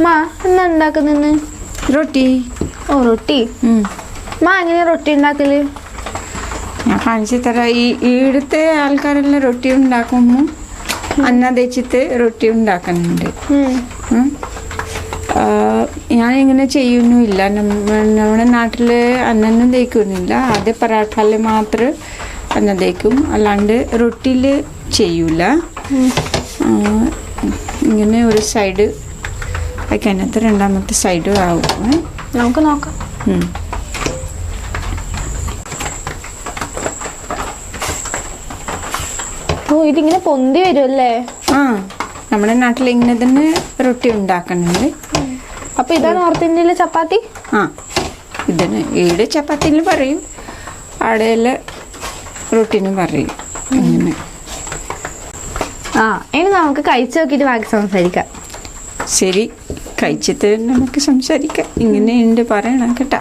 മാ എന്നാ ഉണ്ടാക്കുന്നെന്ന് റൊട്ടി. ഓ റൊട്ടി. മാ എങ്ങനെ റൊട്ടി ഉണ്ടാക്കൽ? ഞാൻ കാണിച്ചു തരാം. ഈ ഇവിടുത്തെ ആൾക്കാരെല്ലാം റൊട്ടി ഉണ്ടാക്കുമ്പോൾ അന്ന തേച്ചിട്ട് റൊട്ടി ഉണ്ടാക്കുന്നുണ്ട്. ഞാൻ ഇങ്ങനെ ചെയ്യുന്നുമില്ല. നമ്മ- നമ്മുടെ നാട്ടിൽ അന്നൊന്നും തേക്കുന്നില്ല. ആദ്യ പറാട്ടയിൽ മാത്രം അന്ന തേക്കും. അല്ലാണ്ട് റൊട്ടിയിൽ ചെയ്യൂല. ഇങ്ങനെ ഒരു സൈഡ് അതിനകത്ത് രണ്ടാമത്തെ സൈഡ് ആവും. നമുക്ക് നോക്കാം. ഓ ഇതിങ്ങനെ പൊന്തി വരുമല്ലേ ആ നമ്മുടെ നാട്ടിൽ ഇങ്ങനെ തന്നെ റൊട്ടി ഉണ്ടാക്കുന്നുണ്ട് അപ്പൊ ഇതാണ് നോർത്ത് ഇന്ത്യയിലെ ചപ്പാത്തി? ആ ഇതിന് ഈട് ചപ്പാത്തിന് പറയും. അവിടെയുള്ള റൊട്ടിനും പറയും. ആ ഇനി നമുക്ക് കഴിച്ചു നോക്കിയിട്ട് ബാക്കി സംസാരിക്കാം. ശരി കഴിച്ചിട്ട് നമുക്ക് സംസാരിക്കാം ഇങ്ങനെ ഉണ്ട് പറയണം കേട്ടാ.